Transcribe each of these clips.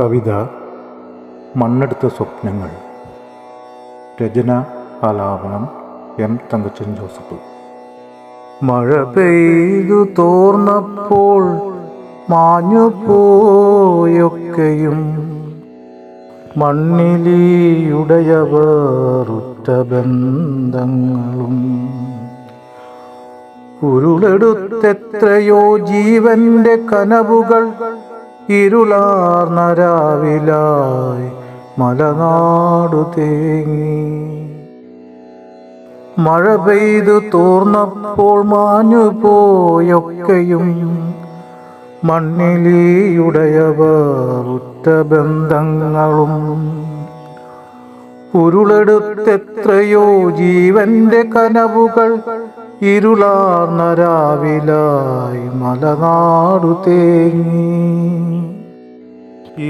കവിത മണ്ണെടുത്ത സ്വപ്നങ്ങൾ രചന ആലാപനം M Thankachan Joseph. മഴ പെയ്തു തോർന്നപ്പോൾ മാഞ്ഞു പോയൊക്കെയും മണ്ണിലീയുടയവറുറ്റ ബന്ധങ്ങളും. ഉരുളെടുത്തെത്രയോ ജീവന്റെ കനവുകൾ ഇരുളാർന്ന രാവിലായി മലനാടു തേങ്ങി. മഴ പെയ്തു തോർന്നപ്പോൾ മാഞ്ഞു പോയൊക്കെയും മണ്ണിലിയുടയവർ ഉറ്റ ബന്ധങ്ങളും. ഉരുളെടുത്തെത്രയോ ജീവന്റെ കനവുകൾ ഇരുളാർന്ന രാവിലായി മലനാടു തേങ്ങി.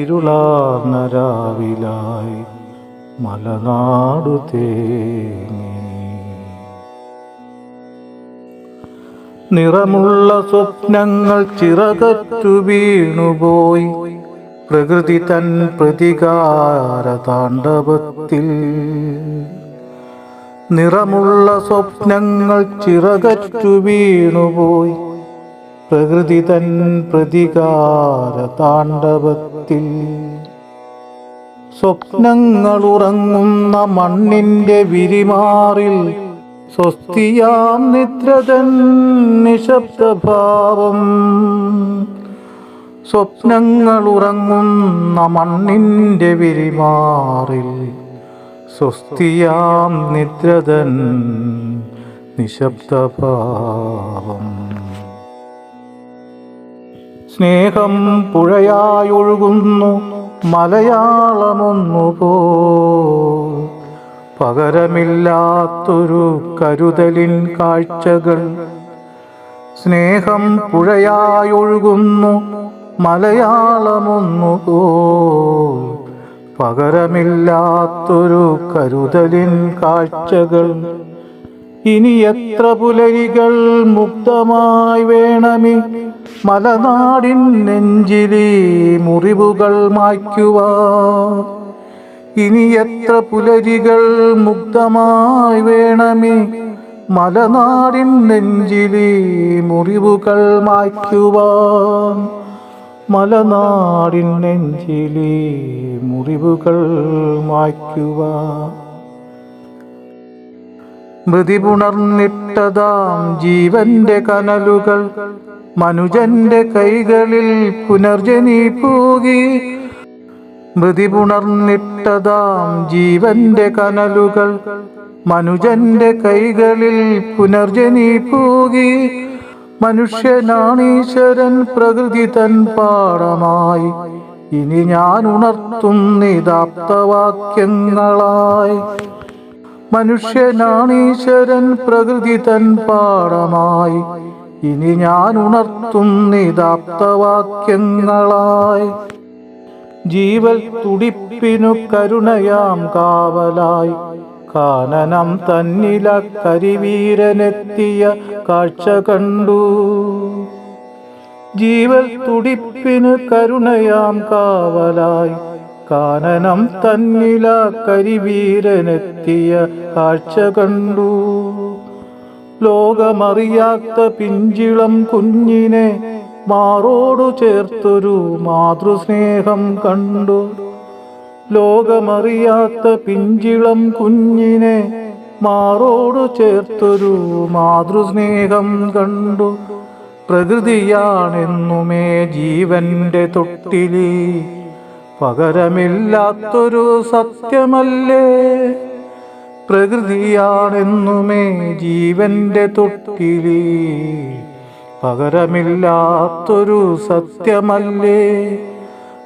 ഇരുളാർന്ന രാവിലായി മലനാടു തേങ്ങി. നിറമുള്ള സ്വപ്നങ്ങൾ ചിറകറ്റു വീണുപോയി പ്രകൃതി തൻ പ്രതികാര താണ്ഡവത്തിൽ നിറമുള്ള സ്വപ്നങ്ങൾ ചിറകറ്റു വീണുപോയി. പ്രകൃതി തൻ പ്രതികാര താണ്ഡവത്തിൽ. സ്വപ്നങ്ങൾ ഉറങ്ങുന്ന മണ്ണിന്റെ വിരിമാറിൽ സ്വസ്തിയാം നിദ്രതൻ നിശബ്ദഭാവം. സ്വപ്നങ്ങൾ ഉറങ്ങുന്ന മണ്ണിന്റെ വിരിമാറിൽ സ്വസ്തിയാം നിദ്രതൻ നിശബ്ദഭാവം സ്നേഹം പുഴയായൊഴുകുന്നു മലയാളമൊന്നു പോ പകരമില്ലാത്തൊരു കരുതലിൻ കാഴ്ചകൾ. സ്നേഹം പുഴയായൊഴുകുന്നു മലയാളമൊന്നു പോ പകരമില്ലാത്തൊരു കരുതലിൻ കാഴ്ചകൾ. ഇനി എത്ര പുലരികൾ മുക്തമായി വേണമേ? മലനാടിൻ നെഞ്ചിലി മുറിവുകൾ മായ്ക്കുവാ. ഇനി എത്ര പുലരികൾ മുക്തമായി വേണമേ? മലനാടിൻ നെഞ്ചിലി മുറിവുകൾ മായ്ക്കുവാൻ മലനാടിൻ നെഞ്ചിലെ മുറിവുകൾ മായ്ക്കുക മൃതിപുണർന്നിട്ടതാം ജീവന്റെ കനലുകൾ മനുജന്റെ കൈകളിൽ പുനർജനി പോകി. മൃതിപുണർന്നിട്ടതാം ജീവന്റെ കനലുകൾ മനുജന്റെ കൈകളിൽ പുനർജനി പോകി. മനുഷ്യനാണീശ്വരൻ പ്രകൃതി തൻ പാടമായി ഇനി ഞാൻ ഉണർത്തുന്നിതാപ്തവാക്യങ്ങളായി മനുഷ്യനാണീശ്വരൻ പ്രകൃതി തൻ പാടമായി ഇനി ഞാൻ ഉണർത്തുന്നിതാപ്തവാക്യങ്ങളായി ജീവൽ തുടിപ്പിനു കരുണയാം കാവലായി. കാനനം തന്നില കരിവീരനെത്തിയ കാഴ്ച കണ്ടു. ജീവൽ തുടിപ്പിന് കരുണയാം കാവലായി. കാനനം തന്നില കരിവീരനെത്തിയ കാഴ്ച കണ്ടു. ലോകമറിയാത്ത പിഞ്ചിളം കുഞ്ഞിനെ മാറോടു ചേർത്തൊരു മാതൃസ്നേഹം കണ്ടു. ലോകമറിയാത്ത പിഞ്ചിളം കുഞ്ഞിനെ മാറോടു ചേർത്തൊരു മാതൃസ്നേഹം കണ്ടു. പ്രകൃതിയാണെന്നുമേ ജീവന്റെ തൊട്ടിലി. പകരമില്ലാത്തൊരു സത്യമല്ലേ? പ്രകൃതിയാണെന്നുമേ ജീവന്റെ തൊട്ടിലി. പകരമില്ലാത്തൊരു സത്യമല്ലേ?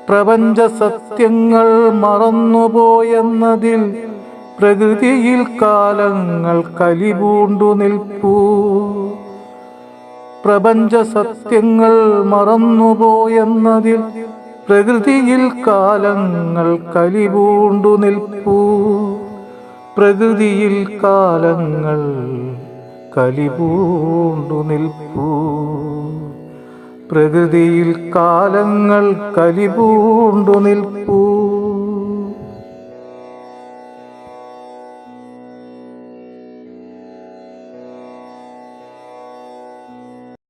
പ്രപഞ്ച സത്യങ്ങൾ മറന്നുപോയെന്നതിൽ പ്രകൃതിയിൽ കാലങ്ങൾ കലിപൂണ്ടു നിൽപ്പൂ. പ്രപഞ്ച സത്യങ്ങൾ മറന്നുപോയെന്നതിൽ പ്രകൃതിയിൽ കാലങ്ങൾ കലിപൂണ്ടു നിൽപ്പൂ. പ്രകൃതിയിൽ കാലങ്ങൾ കലിപൂണ്ടു നിൽപ്പൂ. പ്രകൃതിയിൽ കാലങ്ങൾ കലിപൂണ്ടു നിൽപ്പൂ.